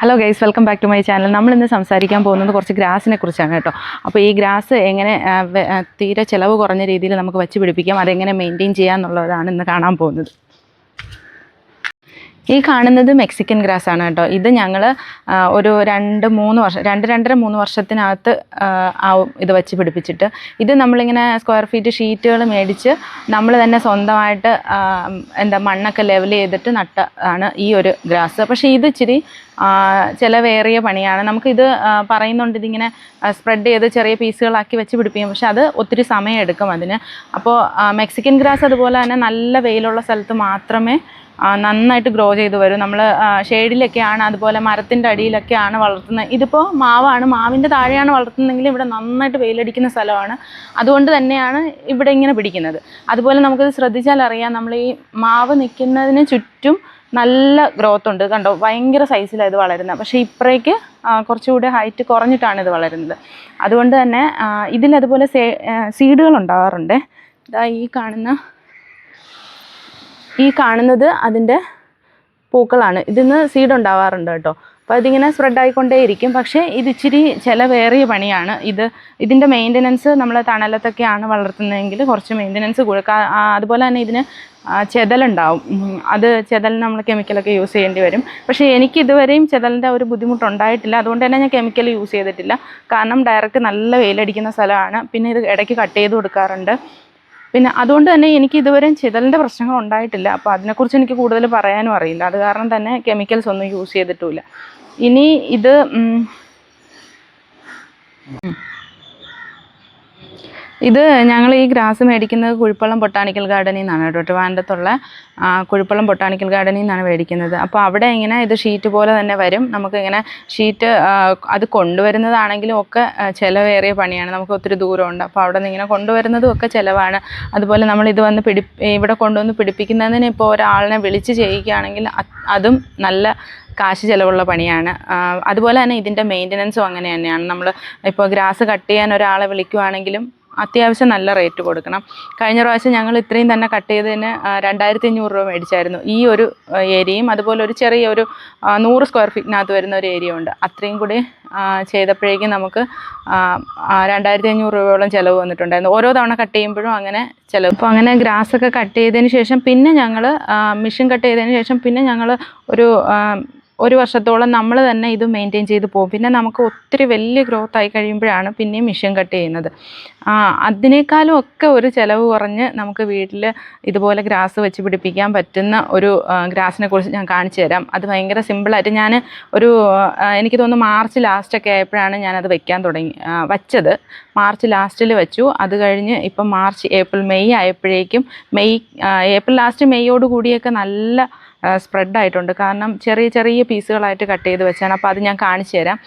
Hello guys welcome back to my channel നമ്മൾ ഇന്ന് സംസാരിക്കാൻ പോകുന്നത് കുറച്ച് ഗ്രാസിനെ കുറിച്ചാണ് കേട്ടോ. അപ്പോൾ ഈ ഗ്രാസ് എങ്ങനെ തീരെ ചിലവ് കുറഞ്ഞ രീതിയിൽ നമുക്ക് വെച്ച് പിടിപ്പിക്കാം അതെങ്ങനെ മെയിന്റെയിൻ ചെയ്യാം എന്നുള്ളതാണ് ഇന്ന് കാണാൻ പോകുന്നത്. ഈ കാണുന്നത് മെക്സിക്കൻ ഗ്രാസ് ആണ് കേട്ടോ. ഇത് ഞങ്ങൾ ഒരു രണ്ട് മൂന്ന് വർഷം രണ്ട് രണ്ടര മൂന്ന് വർഷത്തിനകത്ത് ആവും ഇത് വെച്ച് പിടിപ്പിച്ചിട്ട്. ഇത് നമ്മളിങ്ങനെ സ്ക്വയർ ഫീറ്റ് ഷീറ്റുകൾ മേടിച്ച് നമ്മൾ തന്നെ സ്വന്തമായിട്ട് എന്താ മണ്ണൊക്കെ ലെവൽ ചെയ്തിട്ട് നട്ട ആണ് ഈ ഒരു ഗ്രാസ്. പക്ഷേ ഇത് ഇച്ചിരി ചിലവേറിയ പണിയാണ്. നമുക്കിത് പറയുന്നുണ്ട് ഇതിങ്ങനെ സ്പ്രെഡ് ചെയ്ത് ചെറിയ പീസുകളാക്കി വെച്ച് പിടിപ്പിക്കും. പക്ഷെ അത് ഒത്തിരി സമയം എടുക്കും അതിന്. അപ്പോൾ മെക്സിക്കൻ ഗ്രാസ് അതുപോലെ തന്നെ നല്ല വെയിലുള്ള സ്ഥലത്ത് മാത്രമേ നന്നായിട്ട് ഗ്രോ ചെയ്ത് വരും. നമ്മൾ ഷെയ്ഡിലൊക്കെയാണ് അതുപോലെ മരത്തിന്റെ അടിയിലൊക്കെയാണ് വളർത്തുന്നത്. ഇതിപ്പോൾ മാവാണ് മാവിന്റെ താഴെയാണ് വളർത്തുന്നതെങ്കിൽ ഇവിടെ നന്നായിട്ട് വെയിലടിക്കുന്ന സ്ഥലമാണ്. അതുകൊണ്ട് തന്നെയാണ് ഇവിടെ ഇങ്ങനെ പിടിക്കുന്നത്. അതുപോലെ നമുക്കിത് ശ്രദ്ധിച്ചാൽ അറിയാം നമ്മൾ ഈ മാവ് നിൽക്കുന്നതിന് ചുറ്റും നല്ല ഗ്രോത്ത് ഉണ്ട്. കണ്ടോ ഭയങ്കര സൈസിലാണ് ഇത് വളരുന്നത്. പക്ഷേ ഇപ്പറേക്ക് കുറച്ചുകൂടി ഹൈറ്റ് കുറഞ്ഞിട്ടാണ് ഇത് വളരുന്നത്. അതുകൊണ്ട് തന്നെ ഇതിലതുപോലെ സീഡുകൾ ഉണ്ടാകാറുണ്ട് ഇതാ ഈ കാണുന്ന ഈ കാണുന്നത് അതിന്റെ പൂക്കളാണ്. ഇതിന്ന് സീഡ് ഉണ്ടാവാറുണ്ട് കേട്ടോ. അപ്പോൾ അതിങ്ങനെ സ്പ്രെഡ് ആയിക്കൊണ്ടേയിരിക്കും. പക്ഷേ ഇത് ഇച്ചിരി ചിലവേറിയ പണിയാണ്. ഇത് ഇതിന്റെ മെയിന്റനൻസ് നമ്മൾ തണലത്തൊക്കെയാണ് വളർത്തുന്നതെങ്കിൽ കുറച്ച് മെയിന്റനൻസ് കൊടുക്കുക അതുപോലെ തന്നെ ഇതിന് ചെതലുണ്ടാവും. അത് ചെതലിന് നമ്മൾ കെമിക്കലൊക്കെ യൂസ് ചെയ്യേണ്ടി വരും. പക്ഷേ എനിക്ക് ഇതുവരെയും ചെതലിന്റെ ഒരു ബുദ്ധിമുട്ടുണ്ടായിട്ടില്ല. അതുകൊണ്ട് തന്നെ ഞാൻ കെമിക്കൽ യൂസ് ചെയ്തിട്ടില്ല. കാരണം ഡയറക്റ്റ് നല്ല വെയിലടിക്കുന്ന സ്ഥലമാണ്. പിന്നെ ഇത് ഇടയ്ക്ക് കട്ട് ചെയ്ത് കൊടുക്കാറുണ്ട്. പിന്നെ അതുകൊണ്ട് തന്നെ എനിക്ക് ഇതുവരെയും ചിതലിന്റെ പ്രശ്നങ്ങൾ ഉണ്ടായിട്ടില്ല. അപ്പോൾ അതിനെക്കുറിച്ച് എനിക്ക് കൂടുതൽ പറയാനും അറിയില്ല. അത് കാരണം തന്നെ കെമിക്കൽസ് ഒന്നും യൂസ് ചെയ്തിട്ടുമില്ല. ഇനി ഇത്. ഇത് ഞങ്ങൾ ഈ ഗ്രാസ് മേടിക്കുന്നത് കുഴിപ്പള്ളം ബൊട്ടാണിക്കൽ ഗാർഡനിൽ നിന്നാണ് കേട്ടോ. ട്രിവാൻഡത്തുള്ള കുഴിപ്പള്ളം ബൊട്ടാണിക്കൽ ഗാർഡനിൽ നിന്നാണ് മേടിക്കുന്നത്. അപ്പോൾ അവിടെ ഇങ്ങനെ ഇത് ഷീറ്റ് പോലെ തന്നെ വരും? നമുക്ക് ഇങ്ങനെ ഷീറ്റ് അത് കൊണ്ടുവരുന്നതാണെങ്കിലും ഒക്കെ ചിലവേറിയ പണിയാണ്. നമുക്ക് ഒത്തിരി ദൂരമുണ്ട്. അപ്പോൾ അവിടെ നിന്ന് ഇങ്ങനെ കൊണ്ടുവരുന്നതും ഒക്കെ ചിലവാണ്. അതുപോലെ നമ്മൾ ഇത് വന്ന് പിടി ഇവിടെ കൊണ്ടുവന്ന് പിടിപ്പിക്കുന്നതിന് ഇപ്പോൾ ഒരാളിനെ വിളിച്ച് ചെയ്യുകയാണെങ്കിൽ അതും നല്ല കാശ് ചിലവുള്ള പണിയാണ്. അതുപോലെ തന്നെ ഇതിന്റെ മെയിന്റനൻസും അങ്ങനെ തന്നെയാണ്. നമ്മൾ ഇപ്പോൾ ഗ്രാസ് കട്ട് ചെയ്യാൻ ഒരാളെ വിളിക്കുവാണെങ്കിലും അത്യാവശ്യം നല്ല റേറ്റ് കൊടുക്കണം. കഴിഞ്ഞ പ്രാവശ്യം ഞങ്ങൾ ഇത്രയും തന്നെ കട്ട് ചെയ്തതിന് രണ്ടായിരത്തി അഞ്ഞൂറ് രൂപ മേടിച്ചായിരുന്നു. ഈ ഒരു ഏരിയയും അതുപോലെ ഒരു ചെറിയ ഒരു നൂറ് സ്ക്വയർ ഫീറ്റിനകത്ത് വരുന്ന ഒരു ഏരിയ ഉണ്ട്. അത്രയും കൂടി ചെയ്തപ്പോഴേക്കും നമുക്ക് രണ്ടായിരത്തി അഞ്ഞൂറ് രൂപയോളം ചിലവ് വന്നിട്ടുണ്ടായിരുന്നു. ഓരോ തവണ കട്ട് ചെയ്യുമ്പോഴും അങ്ങനെ ചിലവ്. അപ്പോൾ അങ്ങനെ ഗ്രാസ് ഒക്കെ കട്ട് ചെയ്തതിന് ശേഷം പിന്നെ ഞങ്ങൾ മിഷൻ കട്ട് ചെയ്തതിന് ശേഷം പിന്നെ ഞങ്ങൾ ഒരു ഒരു വർഷത്തോളം നമ്മൾ തന്നെ ഇത് മെയിന്റെയിൻ ചെയ്ത് പോകും. പിന്നെ നമുക്ക് ഒത്തിരി വലിയ ഗ്രോത്ത് ആയി കഴിയുമ്പോഴാണ് പിന്നെയും മിഷൻ കട്ട് ചെയ്യുന്നത്. അതിനേക്കാളും ഒക്കെ ഒരു ചിലവ് കുറഞ്ഞ് നമുക്ക് വീട്ടിൽ ഇതുപോലെ ഗ്രാസ് വെച്ച് പിടിപ്പിക്കാൻ പറ്റുന്ന ഒരു ഗ്രാസിനെ കുറിച്ച് ഞാൻ കാണിച്ചു തരാം. അത് ഭയങ്കര സിമ്പിളായിട്ട് ഞാൻ ഒരു എനിക്ക് തോന്നുന്നു മാർച്ച് ലാസ്റ്റൊക്കെ ആയപ്പോഴാണ് ഞാനത് വെക്കാൻ തുടങ്ങി വച്ചത്. മാർച്ച് ലാസ്റ്റിൽ വെച്ചു. അത് കഴിഞ്ഞ് ഇപ്പം മാർച്ച് ഏപ്രിൽ മെയ് ആയപ്പോഴേക്കും മെയ് ഏപ്രിൽ ലാസ്റ്റ് മെയ്യോട് കൂടിയൊക്കെ നല്ല സ്പ്രെഡ് ആയിട്ടുണ്ട്. കാരണം ചെറിയ ചെറിയ പീസുകളായിട്ട് കട്ട് ചെയ്ത് വെച്ചാണ്. അപ്പോൾ അത് ഞാൻ കാണിച്ചു തരാം.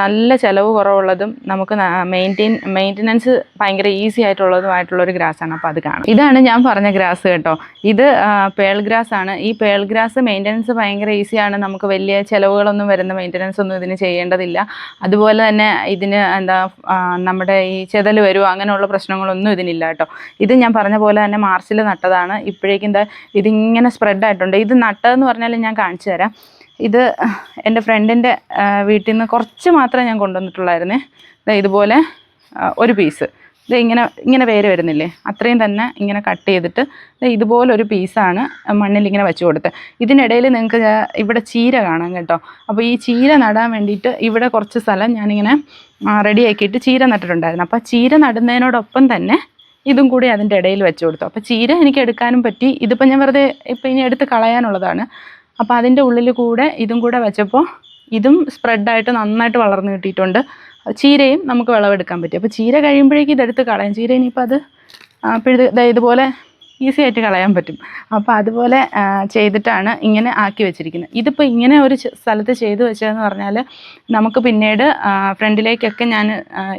നല്ല ചിലവ് കുറവുള്ളതും നമുക്ക് മെയിന്റെയിൻ മെയിന്റനൻസ് ഭയങ്കര ഈസി ആയിട്ടുള്ളതുമായിട്ടുള്ളൊരു ഗ്രാസാണ് അപ്പോൾ അത് കാണാം. ഇതാണ് ഞാൻ പറഞ്ഞ ഗ്രാസ് കേട്ടോ. ഇത് പേൾ ഗ്രാസ് ആണ്. ഈ പേൾ ഗ്രാസ് മെയിന്റനൻസ് ഭയങ്കര ഈസിയാണ് നമുക്ക് വലിയ ചിലവുകളൊന്നും വരുന്ന മെയിന്റനൻസ് ഒന്നും ഇതിന് ചെയ്യേണ്ടതില്ല. അതുപോലെ തന്നെ ഇതിന് എന്താ നമ്മുടെ ഈ ചെതൽ വരുമോ അങ്ങനെയുള്ള പ്രശ്നങ്ങളൊന്നും ഇതിനില്ല കേട്ടോ. ഇത് ഞാൻ പറഞ്ഞ പോലെ തന്നെ മാർച്ചിൽ നട്ടതാണ്. ഇപ്പോഴേക്കും ഇതിങ്ങനെ സ്പ്രെഡ് ആയിട്ടുണ്ട്. ഇത് നട്ടതെന്ന് പറഞ്ഞാൽ ഞാൻ കാണിച്ചു തരാം. ഇത് എന്റെ ഫ്രണ്ടിന്റെ വീട്ടിൽ നിന്ന് കുറച്ച് മാത്രമേ ഞാൻ കൊണ്ടുവന്നിട്ടുള്ളായിരുന്നേ. ഇതുപോലെ ഒരു പീസ്. ഇത് ഇങ്ങനെ ഇങ്ങനെ വേര് വരുന്നില്ലേ? അത്രയും തന്നെ ഇങ്ങനെ കട്ട് ചെയ്തിട്ട് ഇതുപോലൊരു പീസാണ് മണ്ണിൽ ഇങ്ങനെ വെച്ച് കൊടുത്തത്. ഇതിനിടയിൽ നിങ്ങൾക്ക് ഇവിടെ ചീര കാണാം കേട്ടോ. അപ്പോൾ ഈ ചീര നടാൻ വേണ്ടിയിട്ട് ഇവിടെ കുറച്ച് സ്ഥലം ഞാനിങ്ങനെ റെഡിയാക്കിയിട്ട് ചീര നട്ടിട്ടുണ്ടായിരുന്നു. അപ്പോൾ ചീര നടുന്നതിനോടൊപ്പം തന്നെ ഇതും കൂടി അതിന്റെ ഇടയിൽ വെച്ച് കൊടുത്തു. അപ്പോൾ ചീര എനിക്ക് എടുക്കാനും പറ്റി. ഇതിപ്പോൾ ഞാൻ വെറുതെ ഇപ്പം ഇനി എടുത്ത് കളയാനുള്ളതാണ്. അപ്പോൾ അതിന്റെ ഉള്ളിൽ കൂടെ ഇതും കൂടെ വെച്ചപ്പോൾ ഇതും സ്പ്രെഡായിട്ട് നന്നായിട്ട് വളർന്നു കിട്ടിയിട്ടുണ്ട്. ചീരയും നമുക്ക് വിളവെടുക്കാൻ പറ്റും. അപ്പോൾ ചീര കഴിയുമ്പോഴേക്കും ഇതെടുത്ത് കളയാം. ചീര ഇനിയിപ്പോൾ അത് പിഴുത് ഇതുപോലെ ഈസി ആയിട്ട് കളയാൻ പറ്റും. അപ്പോൾ അതുപോലെ ചെയ്തിട്ടാണ് ഇങ്ങനെ ആക്കി വെച്ചിരിക്കുന്നത്. ഇതിപ്പോൾ ഇങ്ങനെ ഒരു സ്ഥലത്ത് ചെയ്തു വെച്ചതെന്ന് പറഞ്ഞാൽ നമുക്ക് പിന്നീട് ഫ്രണ്ടിലേക്കൊക്കെ ഞാൻ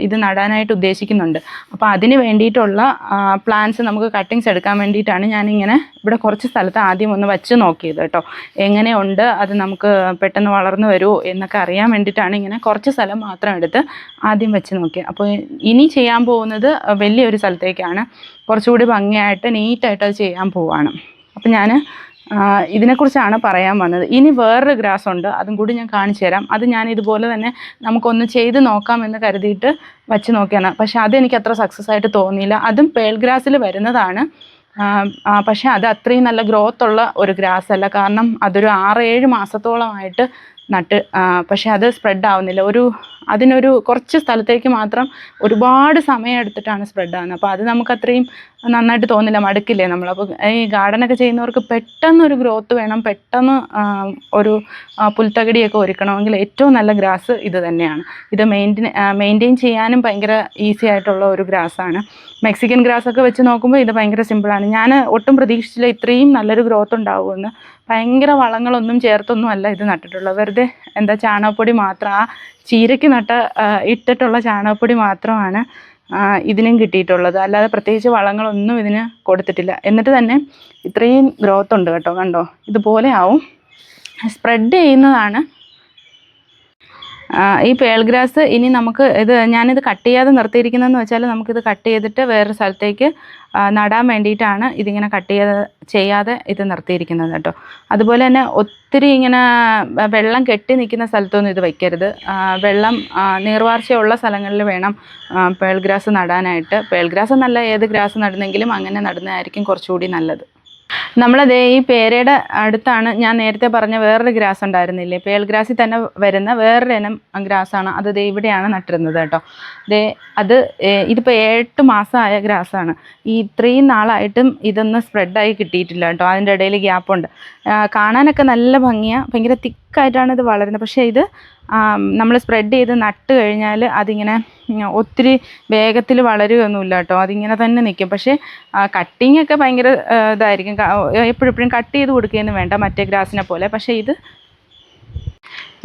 ഇത് നടാനായിട്ട് ഉദ്ദേശിക്കുന്നുണ്ട്. അപ്പോൾ അതിന് വേണ്ടിയിട്ടുള്ള പ്ലാൻസ് നമുക്ക് കട്ടിങ്സ് എടുക്കാൻ വേണ്ടിയിട്ടാണ് ഞാനിങ്ങനെ ഇവിടെ കുറച്ച് സ്ഥലത്ത് ആദ്യം ഒന്ന് വച്ച് നോക്കിയത് കേട്ടോ. എങ്ങനെയുണ്ട്? അത് നമുക്ക് പെട്ടെന്ന് വളർന്നു വരുമോ എന്നൊക്കെ അറിയാൻ വേണ്ടിയിട്ടാണ് ഇങ്ങനെ കുറച്ച് സ്ഥലം മാത്രം എടുത്ത് ആദ്യം വെച്ച് നോക്കിയത്. അപ്പോൾ ഇനി ചെയ്യാൻ പോകുന്നത് വലിയൊരു സ്ഥലത്തേക്കാണ്. കുറച്ചുകൂടി ഭംഗിയായിട്ട് നീറ്റായിട്ട് അത് ചെയ്യാൻ പോവാണ്. അപ്പം ഞാൻ ഇതിനെക്കുറിച്ചാണ് പറയാൻ വന്നത്. ഇനി വേറൊരു ഗ്രാസ് ഉണ്ട് അതും കൂടി ഞാൻ കാണിച്ചു തരാം. അത് ഞാൻ ഇതുപോലെ തന്നെ നമുക്കൊന്ന് ചെയ്ത് നോക്കാമെന്ന് കരുതിയിട്ട് വച്ച് നോക്കിയാണ് പക്ഷേ അതെനിക്ക് അത്ര സക്സസ് ആയിട്ട് തോന്നിയില്ല. അതും പേൾ ഗ്രാസിൽ വരുന്നതാണ്. പക്ഷെ അത് അത്രയും നല്ല ഗ്രോത്ത് ഉള്ള ഒരു ഗ്രാസ് അല്ല കാരണം അതൊരു ആറ് ഏഴ് മാസത്തോളമായിട്ട് നട്ട് പക്ഷേ അത് സ്പ്രെഡ് ആവുന്നില്ല. ഒരു അതിനൊരു കുറച്ച് സ്ഥലത്തേക്ക് മാത്രം ഒരുപാട് സമയം എടുത്തിട്ടാണ് സ്പ്രെഡ് ആവുന്നത്. അപ്പോൾ അത് നമുക്ക് അത്രയും നന്നായിട്ട് തോന്നില്ല മടുക്കില്ലേ നമ്മൾ അപ്പോൾ ഈ ഗാർഡനൊക്കെ ചെയ്യുന്നവർക്ക് പെട്ടെന്ന് ഒരു ഗ്രോത്ത് വേണം പെട്ടെന്ന് ഒരു പുൽത്തകടിയൊക്കെ ഒരുക്കണമെങ്കിൽ ഏറ്റവും നല്ല ഗ്രാസ് ഇത് തന്നെയാണ്. ഇത് മെയിന്റെയിൻ മെയിന്റെയിൻ ചെയ്യാനും ഭയങ്കര ഈസി ആയിട്ടുള്ള ഒരു ഗ്രാസാണ് മെക്സിക്കൻ ഗ്രാസ് ഒക്കെ വെച്ച് നോക്കുമ്പോൾ ഇത് ഭയങ്കര സിമ്പിളാണ് ഞാൻ ഒട്ടും പ്രതീക്ഷിച്ചില്ല ഇത്രയും നല്ലൊരു ഗ്രോത്ത് ഉണ്ടാവുമെന്ന്. ഭയങ്കര വളങ്ങളൊന്നും ചേർത്തൊന്നും അല്ല ഇത് നട്ടിട്ടുള്ളത്. വെറുതെ എന്താ ചാണകപ്പൊടി മാത്രം ആ ചീരയ്ക്ക് നട്ട ഇട്ടിട്ടുള്ള ചാണകപ്പൊടി മാത്രമാണ് ഇതിനും കിട്ടിയിട്ടുള്ളത്. അല്ലാതെ പ്രത്യേകിച്ച് വളങ്ങളൊന്നും ഇതിന് കൊടുത്തിട്ടില്ല. എന്നിട്ട് തന്നെ ഇത്രയും ഗ്രോത്ത് ഉണ്ട് കേട്ടോ കണ്ടോ? ഇതുപോലെ ആവും. സ്പ്രെഡ് ചെയ്യുന്നതാണ് ഈ പേൾഗ്രാസ് ഇനി നമുക്ക് ഇത് ഞാനിത് കട്ട് ചെയ്യാതെ നിർത്തിയിരിക്കുന്നതെന്ന് വെച്ചാൽ നമുക്കിത് കട്ട് ചെയ്തിട്ട് വേറൊരു സ്ഥലത്തേക്ക് നടാൻ വേണ്ടിയിട്ടാണ് ഇതിങ്ങനെ കട്ട് ചെയ്യാതെ ചെയ്യാതെ ഇത് നിർത്തിയിരിക്കുന്നത് കേട്ടോ. അതുപോലെ തന്നെ ഒത്തിരി ഇങ്ങനെ വെള്ളം കെട്ടി നിൽക്കുന്ന സ്ഥലത്തൊന്നും ഇത് വയ്ക്കരുത്. വെള്ളം നീർവാർച്ചയുള്ള സ്ഥലങ്ങളിൽ വേണം പേൾഗ്രാസ് പേൾ ഗ്രാസ് നടാനായിട്ട്. പേൾഗ്രാസ് ഗ്രാസ് എന്നല്ല ഏത് ഗ്രാസ് നടുന്നെങ്കിലും അങ്ങനെ നടുന്നതായിരിക്കും കുറച്ചുകൂടി നല്ലത്. നമ്മളതേ ഈ പേരയുടെ അടുത്താണ് ഞാൻ നേരത്തെ പറഞ്ഞ വേറൊരു ഗ്രാസ് ഉണ്ടായിരുന്നില്ലേ? പേൾ ഗ്രാസിൽ തന്നെ വരുന്ന വേറൊരു ഇനം ഗ്രാസാണ്. അത് ദേ ഇവിടെയാണ് നട്ടിരുന്നത് കേട്ടോ. ദേ അത് ഇതിപ്പോൾ എട്ട് മാസമായ ഗ്രാസാണ്. ഈ ഇത്രയും നാളായിട്ടും ഇതൊന്നും സ്പ്രെഡായി കിട്ടിയിട്ടില്ല കേട്ടോ. അതിന്റെ ഇടയിൽ ഗ്യാപ്പുണ്ട്. കാണാനൊക്കെ നല്ല ഭംഗിയാണ് ഭയങ്കര തിക്കായിട്ടാണ് ഇത് വളരുന്നത്. പക്ഷേ ഇത് നമ്മൾ സ്പ്രെഡ് ചെയ്ത് നട്ട് കഴിഞ്ഞാൽ അതിങ്ങനെ ഒത്തിരി വേഗത്തിൽ വളരുകയൊന്നുമില്ല കേട്ടോ അതിങ്ങനെ തന്നെ നിൽക്കും. പക്ഷേ കട്ടിങ് ഒക്കെ ഭയങ്കര ഇതായിരിക്കും. എപ്പോഴും എപ്പോഴും കട്ട് ചെയ്ത് കൊടുക്കുകയൊന്നും വേണ്ട മറ്റേ ഗ്രാസിനെ പോലെ. പക്ഷേ ഇത്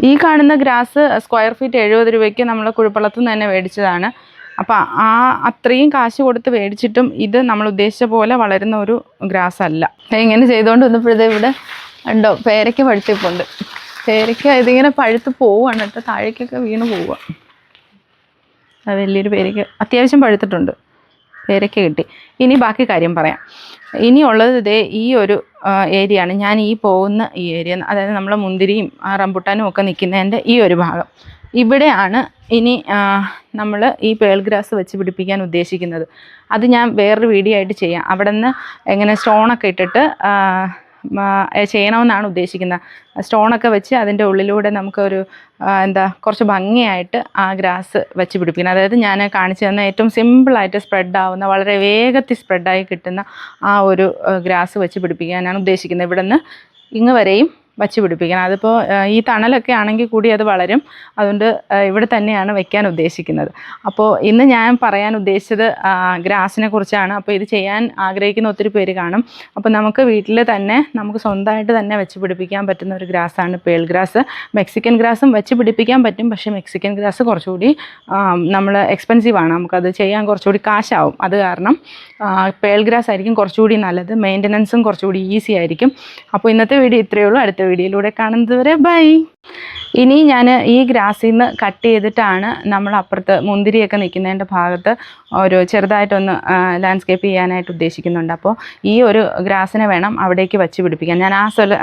ഈ കാണുന്ന ഗ്രാസ് സ്ക്വയർ ഫീറ്റ് എഴുപത് രൂപയ്ക്ക് നമ്മൾ കുഴപ്പള്ളത്തു നിന്ന് തന്നെ മേടിച്ചതാണ്. അപ്പോൾ ആ അത്രയും കാശ് കൊടുത്ത് മേടിച്ചിട്ടും ഇത് നമ്മൾ ഉദ്ദേശിച്ച പോലെ വളരുന്ന ഒരു ഗ്രാസ് അല്ല ഇങ്ങനെ ചെയ്തുകൊണ്ട് വന്നപ്പോഴത്തെ ഇവിടെ ഉണ്ടോ പേരയ്ക്ക് പഴുത്തിപ്പുണ്ട് പേരയ്ക്ക ഇതിങ്ങനെ പഴുത്ത് പോവുകയാണ് കേട്ടോ. താഴേക്കൊക്കെ വീണ് പോവുക അത് വലിയൊരു പേരയ്ക്ക. അത്യാവശ്യം പഴുത്തിട്ടുണ്ട്. പേരയ്ക്ക കിട്ടി. ഇനി ബാക്കി കാര്യം പറയാം. ഇനിയുള്ളത് ഇതേ ഈ ഒരു ഏരിയ ആണ്. ഞാൻ ഈ പോകുന്ന ഈ ഏരിയ അതായത് നമ്മളെ മുന്തിരിയും ആ, റംബുട്ടാനും ഒക്കെ നിൽക്കുന്നതിന്റെ ഈ ഒരു ഭാഗം. ഇവിടെയാണ് ഇനി നമ്മൾ ഈ പേൾ ഗ്രാസ് വെച്ച് പിടിപ്പിക്കാൻ ഉദ്ദേശിക്കുന്നത്. അത് ഞാൻ വേറൊരു വീഡിയോ ആയിട്ട് ചെയ്യാം. അവിടെ നിന്ന് എങ്ങനെ സ്റ്റോണൊക്കെ ഇട്ടിട്ട് ചെയ്യണമെന്നാണ് ഉദ്ദേശിക്കുന്നത്. സ്റ്റോണൊക്കെ വെച്ച് അതിന്റെ ഉള്ളിലൂടെ നമുക്കൊരു എന്താ കുറച്ച് ഭംഗിയായിട്ട് ആ ഗ്രാസ് വെച്ച് പിടിപ്പിക്കണം. അതായത് ഞാൻ കാണിച്ചു തന്ന ഏറ്റവും സിമ്പിളായിട്ട് സ്പ്രെഡ് ആവുന്ന വളരെ വേഗത്തിൽ സ്പ്രെഡായി കിട്ടുന്ന ആ ഒരു ഗ്രാസ് വെച്ച് പിടിപ്പിക്കാനാണ് ഉദ്ദേശിക്കുന്നത്. ഇവിടെ നിന്ന് ഇങ്ങ് വരെയും വച്ച് പിടിപ്പിക്കണം. അതിപ്പോൾ ഈ തണലൊക്കെ ആണെങ്കിൽ കൂടി അത് വളരും. അതുകൊണ്ട് ഇവിടെ തന്നെയാണ് വെക്കാൻ ഉദ്ദേശിക്കുന്നത്. അപ്പോൾ ഇന്ന് ഞാൻ പറയാൻ ഉദ്ദേശിച്ചത് ഗ്രാസിനെ കുറിച്ചാണ്. അപ്പോൾ ഇത് ചെയ്യാൻ ആഗ്രഹിക്കുന്ന ഒത്തിരി പേര് കാണും. അപ്പോൾ നമുക്ക് വീട്ടിൽ തന്നെ നമുക്ക് സ്വന്തമായിട്ട് തന്നെ വെച്ച് പിടിപ്പിക്കാൻ പറ്റുന്ന ഒരു ഗ്രാസാണ് പേൾ ഗ്രാസ്. മെക്സിക്കൻ ഗ്രാസും വെച്ച് പിടിപ്പിക്കാൻ പറ്റും. പക്ഷേ മെക്സിക്കൻ ഗ്രാസ് കുറച്ചുകൂടി നമ്മൾ എക്സ്പെൻസീവ് ആണ്. നമുക്കത് ചെയ്യാൻ കുറച്ചുകൂടി കാശാവും. അത് കാരണം പേൾ ഗ്രാസ് ആയിരിക്കും കുറച്ചുകൂടി നല്ലത്. മെയിന്റനൻസും കുറച്ചുകൂടി ഈസി ആയിരിക്കും. അപ്പോൾ ഇന്നത്തെ വീഡിയോ ഇത്രയേ ഉള്ളൂ. അടുത്ത വീഡിയോയിലൂടെ കാണുന്നത് വരെ ബൈ. ഇനി ഞാൻ ഈ ഗ്രാസിൽ നിന്ന് കട്ട് ചെയ്തിട്ടാണ് നമ്മൾ അപ്പുറത്ത് മുന്തിരിയൊക്കെ നിൽക്കുന്നതിന്റെ ഭാഗത്ത് ഒരു ചെറുതായിട്ടൊന്ന് ലാൻഡ്സ്കേപ്പ് ചെയ്യാനായിട്ട് ഉദ്ദേശിക്കുന്നുണ്ട്. അപ്പോൾ ഈ ഒരു ഗ്രാസിനെ വേണം അവിടേക്ക് വച്ച് പിടിപ്പിക്കാൻ. ഞാൻ ആ സ്ഥല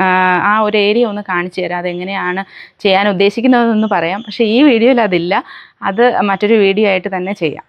ആ ഒരു ഏരിയ ഒന്ന് കാണിച്ചു തരാം. അതെങ്ങനെയാണ് ചെയ്യാൻ ഉദ്ദേശിക്കുന്നതെന്ന് പറയാം. പക്ഷേ ഈ വീഡിയോയിൽ അതില്ല. അത് മറ്റൊരു വീഡിയോ ആയിട്ട് തന്നെ ചെയ്യാം.